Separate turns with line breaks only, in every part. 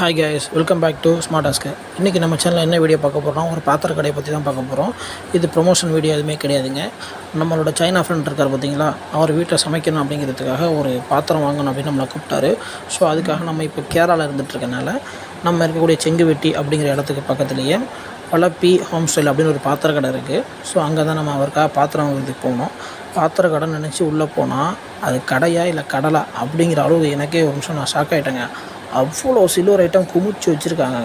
Hi guys welcome back to smart ஆஸ்க்கு இன்றைக்கி நம்ம சேனலில் என்ன வீடியோ பார்க்க போகிறோம் ஒரு பாத்திர கடையை பற்றி தான் பார்க்க போகிறோம் இது ப்ரொமோஷன் வீடியோ எதுவுமே கிடையாதுங்க. நம்மளோட சைனா ஃப்ரெண்ட் இருக்கார் பார்த்தீங்களா? அவர் வீட்டில் சமைக்கணும் அப்படிங்கிறதுக்காக ஒரு பாத்திரம் வாங்கணும் அப்படின்னு நம்மளை கூப்பிட்டாரு. ஸோ அதுக்காக நம்ம இப்போ கேரளாவில் இருந்துகிட்ருக்கனால நம்ம இருக்கக்கூடிய செங்குவெட்டி அப்படிங்கிற இடத்துக்கு பக்கத்துலேயே பலப்பி ஹோம் ஸ்டைல் அப்படின்னு ஒரு பாத்திர கடை இருக்குது ஸோ அங்கே தான் நம்ம அவருக்காக பாத்திரம் வாங்குறதுக்கு போனோம். பாத்திர கடை நினச்சி உள்ளே போனால் அது கடையா இல்லை கடலா அப்படிங்கிற அளவு எனக்கே ஒரு நிமிஷம் நான் ஷாக் ஆகிட்டேங்க அவ்வளோ சில்வர் ஐட்டம் குமிச்சு வச்சுருக்காங்க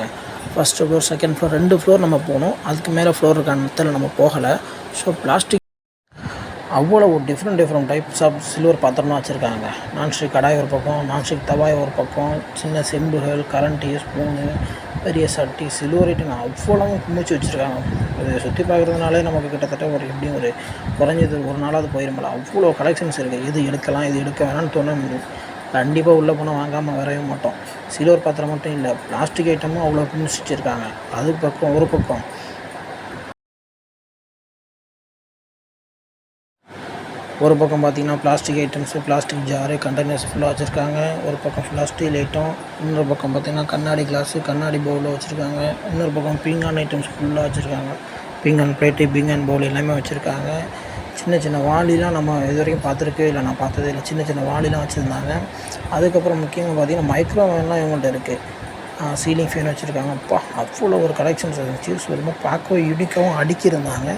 ஃபஸ்ட்டு ஃப்ளோர் செகண்ட் ஃப்ளோர் ரெண்டு ஃப்ளோர் நம்ம போனோம். அதுக்கு மேலே ஃப்ளோர் இருக்கான நம்ம போகலை. ஸோ பிளாஸ்டிக் அவ்வளோ different different types of silver பாத்திரம்லாம் வச்சுருக்காங்க. நான்ஸ்டிக் கடாய் ஒரு பக்கம் நான்ஸ்டிக் தவாய் ஒரு பக்கம் சின்ன செம்புகள் கரண்டி ஸ்பூனு பெரிய சட்டி சில்வர் ஐட்டம் அவ்வளோ குமிச்சு வச்சுருக்காங்க. இதை சுற்றி பார்க்குறதுனாலே நமக்கு கிட்டத்தட்ட ஒரு எப்படியும் ஒரு குறைஞ்சது ஒரு நாளாவது போயிருமல. அவ்வளோ கலெக்ஷன்ஸ் இருக்குது இது எடுக்கலாம் இது எடுக்க வேணாம்னு தோண கண்டிப்பாக உள்ளே போனால் வாங்காமல் வரவே மாட்டோம். சில்வர் பாத்திரம் மட்டும் இல்லை பிளாஸ்டிக் ஐட்டமும் அவ்வளோ குமிச்சு வச்சுருக்காங்க அது பக்கம் ஒரு பக்கம். ஒரு பக்கம் பார்த்தீங்கன்னா plastic items plastic jar containers ஃபுல்லாக வச்சுருக்காங்க. ஒரு பக்கம் ஃபுல்லாக ஸ்டீல் ஐட்டம் இன்னொரு பக்கம் பார்த்தீங்கன்னா கண்ணாடி கிளாஸு கண்ணாடி பவுலில் வச்சுருக்காங்க. இன்னொரு பக்கம் பீங்கான் ஐட்டம்ஸ் ஃபுல்லாக வச்சுருக்காங்க. பீங்கான் பிளேட்டு பீங்கான் பவுல் எல்லாமே வச்சுருக்காங்க. சின்ன சின்ன வாளிலாம் நம்ம இது வரைக்கும் பார்த்துருக்கவே இல்லை. நான் பார்த்ததே இல்லை. சின்ன சின்ன வாளிலாம் வச்சுருந்தாங்க. அதுக்கப்புறம் முக்கியமாக பார்த்தீங்கன்னா மைக்ரோவேவ்லாம் இவங்கள்ட்ட இருக்குது சீலிங் ஃபேன் வச்சுருக்காங்க. அப்பா அவ்வளோ ஒரு கலெக்ஷன்ஸ் இருந்துச்சு. ஸோ ரொம்ப பார்க்கவே யூனிக்காகவும் அடுக்கியிருந்தாங்க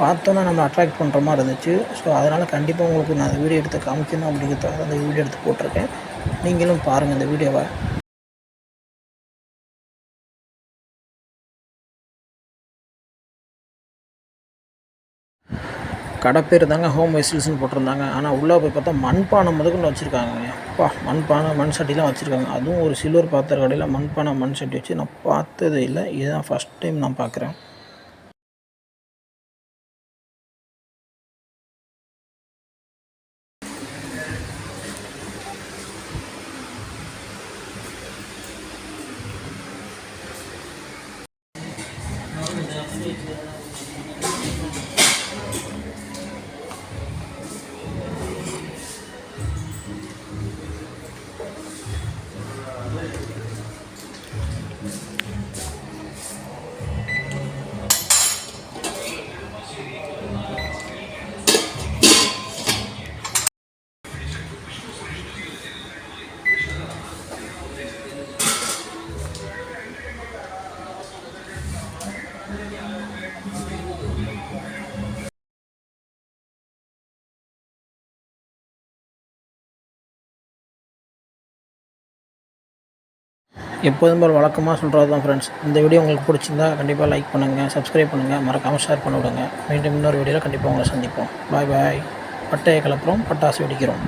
பார்த்தோன்னா நம்ம அட்ராக்ட் பண்ணுற மாதிரி இருந்துச்சு. ஸோ அதனால் கண்டிப்பாக உங்களுக்கு நான் அந்த வீடியோ எடுத்து காமிக்கணும் அப்படிங்கிறதுக்காக அந்த வீடியோ எடுத்து போட்டிருக்கேன். நீங்களும் பாருங்கள் இந்த வீடியோவை கடை பேர் தாங்க ஹோம் வெசில்ஸ்னு போட்டிருந்தாங்க. ஆனால் உள்ளே போய் பார்த்தா மண்பானை முதற்கொண்டு வச்சுருக்காங்க. அப்பா மண்பானை மண் சட்டிலாம் வச்சுருக்காங்க. அதுவும் ஒரு சில்வர் பாத்திர கடையில் மண்பானை மண் சட்டி வச்சு நான் பார்த்ததே இல்லை. இதுதான் ஃபஸ்ட் டைம் நான் பார்க்குறேன். எப்போதும் போல் வழக்கமாக சொல்கிறது தான் ஃப்ரெண்ட்ஸ் இந்த வீடியோ உங்களுக்கு பிடிச்சிருந்தா கண்டிப்பாக லைக் பண்ணுங்கள் சப்ஸ்கிரைப் பண்ணுங்கள் மறக்காமல் ஷேர் பண்ணி விடுங்க. மீண்டும் இன்னொரு வீடியோவில் கண்டிப்பாக உங்களை சந்திப்போம். பாய் பாய் பட்டையை கிளப்புறோம் பட்டாசு வெடிக்கிறோம்.